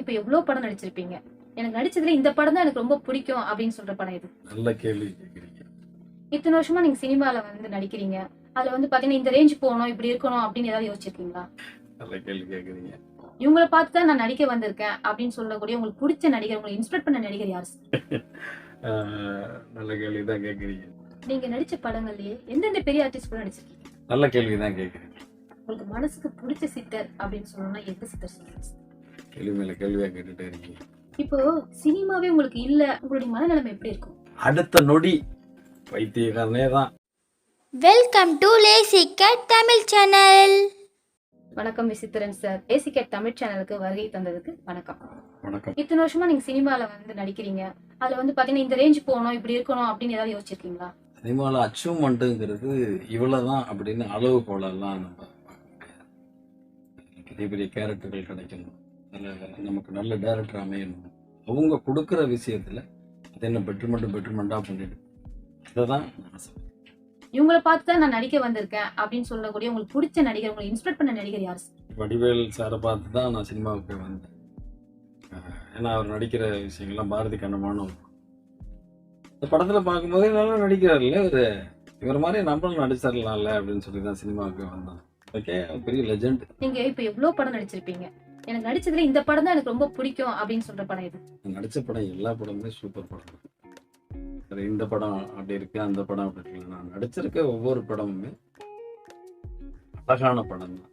இப்ப எவ்வளவு படம் நடிச்சிருப்பீங்க? எனக்கு நடிச்சதுல இந்த படம் தான் எனக்கு ரொம்ப பிடிக்கும் அப்படின்னு சொல்ற படம் இது நல்ல கேள்வி இத்தனை வருஷமா நீங்க சினிமால வந்து நடிக்கிறீங்க. அதுல வந்து பாத்தீங்கன்னா இந்த ரேஞ்ச் போகணும் இப்படி இருக்கணும் அப்படின்னு ஏதாவது யோசிச்சிருக்கீங்களா? நல்ல கேள்வி கேட்குறீங்க இவங்கள பார்த்து தான் நான் நடிக்க வந்திருக்கேன் அப்படின்னு சொல்லக்கூடிய உங்களுக்கு பிடிச்ச நடிகர் உங்களை இன்ஸ்பைர் பண்ண நடிகர் யார்? நல்ல கேள்வி தான் கேட்குறீங்க நீங்க நடிச்ச படங்கள்லயே எந்தெந்த பெரிய ஆர்டிஸ்ட் கூட நடிச்சிருக்கீங்க? நல்ல கேள்வி தான் கேட்குறீங்க உங்களுக்கு மனசுக்கு பிடிச்ச சித்தர் அப்படின்னு சொல்லணும்னா எந்த சித்தர் சொல்லுங்க? கேள்வி மேல கேள்வியாக கேட்டுட்டே இருக்கீங்க. இப்போ சினிமாவே உங்களுக்கு இல்ல உங்களுடைய மனநிலைமை எப்படி இருக்கும்? அடுத்த நொடி பைத்தியக்காரனே தான். வெல்கம் டு லேசிக்கட் தமிழ் சேனல் வணக்கம் விசித்திரன் சார். ஏசிகேட் தமிழ் சேனலுக்கு வருகை தந்ததுக்கு வணக்கம். வணக்கம். இத்தனை வருஷமா நீங்க சினிமால வந்து நடிக்கிறீங்க. அதுல வந்து பாத்தீங்கன்னா இந்த ரேஞ்ச் போகணும் இப்படி இருக்கணும் அப்படின்னு ஏதாவது யோசிச்சிருக்கீங்களா? சினிமாவில் அச்சீவ்மெண்ட்டுங்கிறது இவ்வளோ தான் அப்படின்னு அளவு போலெல்லாம் நம்ம பெரிய பெரிய கேரக்டர்கள் கிடைக்கணும். அதில் நமக்கு நல்ல டேரக்டர் அமையணும். அவங்க கொடுக்குற விஷயத்தில் அது என்ன பெட்ருமெண்ட் பெட்ருமெண்ட்டாக பண்ணிடு. இதை தான் நான் இவங்கள பார்த்து தான் நான் நடிக்க வந்திருக்கேன் அப்படின்னு சொல்லக்கூடிய உங்களுக்கு பிடிச்ச நடிகர் உங்களை இன்ஸ்பைர் பண்ண நடிகர் யார்? வடிவேல் சாரை பார்த்து தான் நான் சினிமாவுக்கு வந்தேன். ஏன்னா அவர் நடிக்கிற விஷயங்கள்லாம் பாரதி கண்ணமான இந்த படத்தில் பார்க்கும்போதே நல்லா நடிக்கிறார்ல இவர்? இவர் மாதிரி நம்மளும் நடிச்சிடலாம்ல அப்படின்னு சொல்லி தான் சினிமாவுக்கு வந்தோம். ஓகே பெரிய லெஜெண்ட் நீங்க இப்ப எவ்வளவு படம் நடிச்சிருப்பீங்க? எனக்கு நடிச்சதுல இந்த படம் தான் எனக்கு ரொம்ப பிடிக்கும் அப்படின்னு சொல்ற படம் இது நடித்த படம் எல்லா படமுமே சூப்பர் படம். இந்த படம் அப்படி இருக்கு அந்த படம் அப்படி இருக்கு. நான் நடிச்சிருக்க ஒவ்வொரு படமுமே அழகான படம் தான்.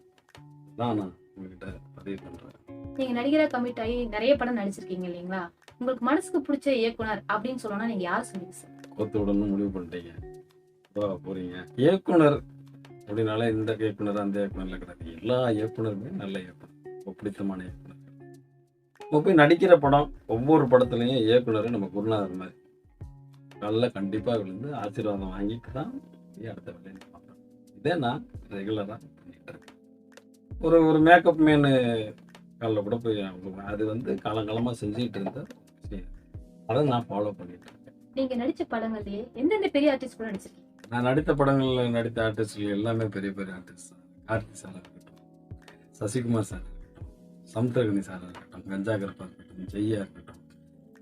நான் உங்ககிட்ட பதிவு பண்ணுறேன் நீங்க நடிகரா கமிட் ஆகி நிறைய படம் நடிச்சிருக்கீங்க இல்லைங்களா? உங்களுக்கு மனசுக்கு பிடிச்ச இயக்குனர் அப்படின்னு சொல்லணும்னா நீங்க யார் சொல்லுங்க சார்? கோத்து விடணும்னு முடிவு பண்ணிட்டீங்க. போறீங்க. இயக்குனர் அப்படின்னாலே இந்த இயக்குனர் அந்த இயக்குனர்ல கிடையாது. எல்லா இயக்குனருமே நல்ல இயக்குனர். ரொம்ப பிடித்தமான இயக்குனர். இப்போ போய் நடிக்கிற படம் ஒவ்வொரு படத்துலையும் இயக்குனர் நம்ம குருநாதர் மாதிரி. நல்ல கண்டிப்பாக விழுந்து ஆசீர்வாதம் வாங்கிட்டு தான் அடுத்த வேலையை பார்ப்பேன் இதே நான் ரெகுலராக பண்ணிட்டு இருக்கேன். ஒரு ஒரு மேக்கப் மேனு காலில் கூட போய் அது வந்து காலங்காலமாக செஞ்சுக்கிட்டு இருந்த அதை நான் ஃபாலோ பண்ணிட்டு இருக்கேன். நீங்க நடிச்ச படங்கள்லயே எந்தெந்த பெரிய ஆர்டிஸ்ட் கூட நடிச்சிருக்கீங்க? நான் நடித்த படங்களில் நடித்த ஆர்டிஸ்ட்கள் எல்லாமே பெரிய பெரிய ஆர்டிஸ்ட் தான். சாராக இருக்கட்டும் சசிகுமார் சார் சமுத்திரகனி சாராக இருக்கட்டும் கஞ்சா கருப்பா இருக்கட்டும் ஜெய்யா இருக்கட்டும்.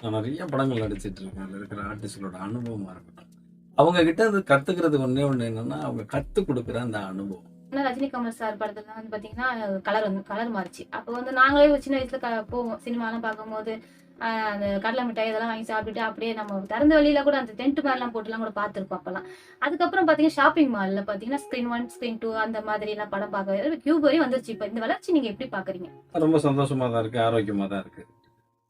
நான் நிறைய படங்கள் நடிச்சிட்டு இருக்கேன். அதில் இருக்கிற ஆர்டிஸ்டோட அனுபவமாக இருக்கட்டும். அவங்க கிட்ட அது கற்றுக்கிறது ஒன்னே ஒன்று என்னன்னா அவங்க கற்றுக் கொடுக்குற அந்த அனுபவம். ஆனா ரஜினி கமல் சார் படத்துல வந்து பாத்தீங்கன்னா கலர் வந்து கலர் மாறிச்சு. அப்போ வந்து நாங்களே சின்ன வயசுல போவோம். சினிமாலாம் பார்க்கும்போது அந்த கடலை மிட்டாய் இதெல்லாம் வாங்கி சாப்பிட்டுட்டு அப்படியே நம்ம திறந்த வழியில கூட அந்த டென்ட் மாதிரிலாம் போட்டுலாம் கூட பார்த்துருப்போம் அப்பெல்லாம் அதுக்கப்புறம் பாத்தீங்கன்னா ஷாப்பிங் மால்ல பாத்தீங்கன்னா ஸ்கிரீன் ஒன் ஸ்கிரீன் டூ அந்த மாதிரி எல்லாம் படம் பார்க்க கியூப் வரையும் வந்துருச்சு. இப்போ இந்த வளர்ச்சி நீங்க எப்படி பாக்குறீங்க ரொம்ப சந்தோஷமாக தான் இருக்குது ஆரோக்கியமாக தான் இருக்குது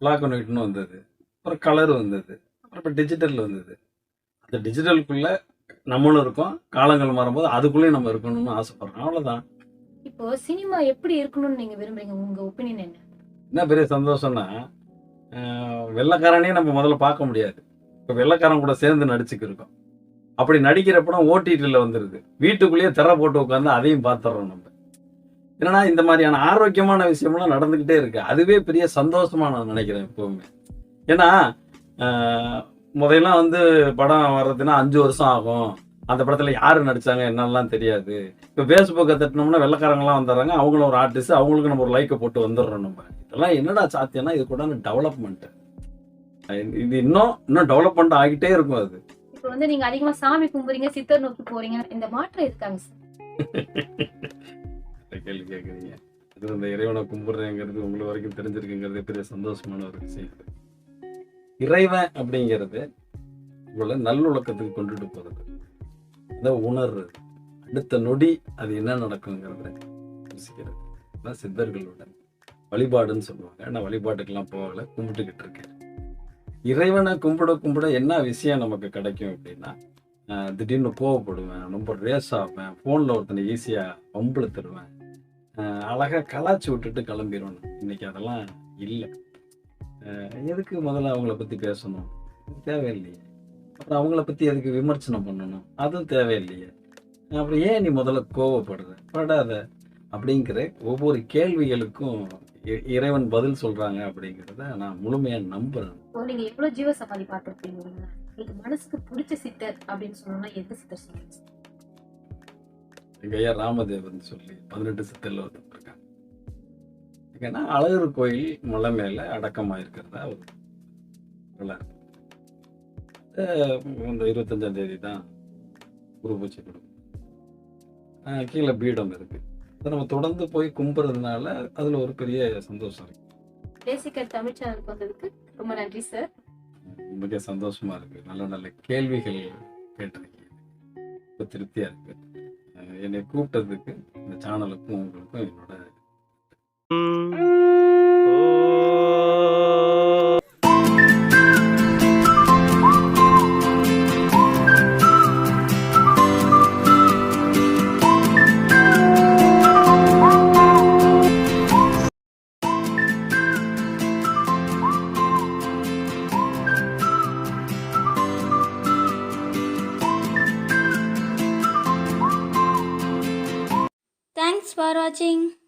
பிளாக் அண்ட் ஒயிட்னு வந்தது. அப்புறம் கலர் வந்தது. அப்புறம் இப்போ டிஜிட்டல் வந்தது. அந்த டிஜிட்டலுக்குள்ளே நம்மளும் இருக்கோம். காலங்கள் மாறும்போது அதுக்குள்ளேயும் நம்ம இருக்கணும்னு ஆசைப்படுறோம். அவ்வளோதான் இப்போ சினிமா எப்படி இருக்கணும்னு நீங்க விரும்புறீங்க? உங்க ஒப்பீனியன் என்ன? என்ன பெரிய சந்தோஷம்னா வெள்ளைக்காரனே நம்ம முதல்ல பார்க்க முடியாது. இப்போ வெள்ளைக்காரன் கூட சேர்ந்து நடிச்சுக்கிருக்கோம் அப்படி நடிக்கிற படம் ஓடிடியில் வந்துடுது வீட்டுக்குள்ளேயே திரை போட்டு உட்காந்து அதையும் பார்த்துடுறோம் நம்ம. என்னன்னா இந்த மாதிரியான ஆரோக்கியமான விஷயம்லாம் நடந்துக்கிட்டே இருக்கு. அதுவே பெரிய சந்தோஷமா நான் நினைக்கிறேன் எப்பவுமே. ஏன்னா ஆஹ், முதல்லாம் வந்து படம் வர்றதுன்னா அஞ்சு வருஷம் ஆகும். அந்த படத்துல யாரு நடிச்சாங்க என்னெல்லாம் தெரியாது. இப்போ ஃபேஸ்புக்கை தட்டினோம்னா வெள்ளக்காரங்களாம் வந்துடுறாங்க. அவங்களும் ஒரு ஆர்டிஸ்ட் அவங்களுக்கு நம்ம ஒரு லைக்கை போட்டு வந்துடுறோம் நம்ம. இதெல்லாம் என்னடா சாத்தியம்னா இது கூட டெவலப்மெண்ட் இது இன்னும் இன்னும் டெவலப்மெண்ட் ஆகிட்டே இருக்கும் அது. இப்போ வந்து நீங்க அதிகமா சாமி கும்பிடுறீங்க சித்தர் நோக்கி போறீங்க இந்த மாற்றம் இருக்காங்க கேள்வி கேட்குறீங்க அது இந்த இறைவனை கும்பிடுறேங்கிறது உங்களுக்கு வரைக்கும் தெரிஞ்சிருக்குங்கிறது பெரிய சந்தோஷமான ஒரு விஷயம் இறைவன் அப்படிங்கிறது உங்களை நல்லொழுக்கத்துக்கு கொண்டுட்டு போறது. அதை உணர்றது. அடுத்த நொடி அது என்ன நடக்குங்கிறத யோசிக்கிறது. சித்தர்களோட வழிபாடுன்னு சொல்லுவாங்க. நான் வழிபாட்டுக்கெல்லாம் போகல கும்பிட்டுக்கிட்டு இருக்கேன். இறைவனை கும்பிட கும்பிட என்ன விஷயம் நமக்கு கிடைக்கும் அப்படின்னா திடீர்னு கோவப்படுவேன் ரொம்ப ரேஸ் ஆவேன் ஃபோனில் ஒருத்தனை ஈஸியாக வம்புழுத்துருவேன். அழகாக கலாச்சி விட்டுட்டு கிளம்பிடுவேன் இன்னைக்கு அதெல்லாம் இல்லை. எதுக்கு முதல்ல அவங்கள பற்றி பேசணும்? தேவையில்லையே. அப்புறம் அவங்கள பற்றி எதுக்கு விமர்சனம் பண்ணணும்? அதுவும் தேவையில்லையே. அப்புறம் ஏன் நீ முதல்ல கோவப்படுற? படாத. அப்படிங்கிற ஒவ்வொரு கேள்விகளுக்கும் இறைவன் பதில் சொல்கிறாங்க அப்படிங்கிறத நான் முழுமையாக நம்புறேன். நீங்க எவ்வளவு ஜீவ சமாதி பார்த்திருப்பீங்க உங்களுக்கு மனசுக்கு பிடிச்ச சித்தர் அப்படின்னு சொல்லணும்னா எந்த சித்தர் சொல்லுங்க சார்? எங்கள் ஐயா ராமதேவன் சொல்லி பதினெட்டு சித்தரில் ஒருத்தர் இருக்காங்க ஏன்னா அழகர் கோயில் மலை மேலே அடக்கமாக இருக்கிறதா ஒரு இந்த இருபத்தஞ்சாம் தேதி தான் குரு பூஜை கொடுக்கும் கீழே பீடம் இருக்கு. அதை நம்ம தொடர்ந்து போய் கும்புறதுனால அதில் ஒரு பெரிய சந்தோஷம் இருக்கு. பேசிக்க தமிழ் சேனலுக்கு வந்ததுக்கு ரொம்ப நன்றி சார். மிக சந்தோஷமா இருக்கு. நல்ல நல்ல கேள்விகள் கேட்டிருக்கீங்க. ரொம்ப திருப்தியா இருக்கு. என்னை கூப்பிட்டதுக்கு இந்த சேனலுக்கும் உங்களுக்கும் என்னோட 金。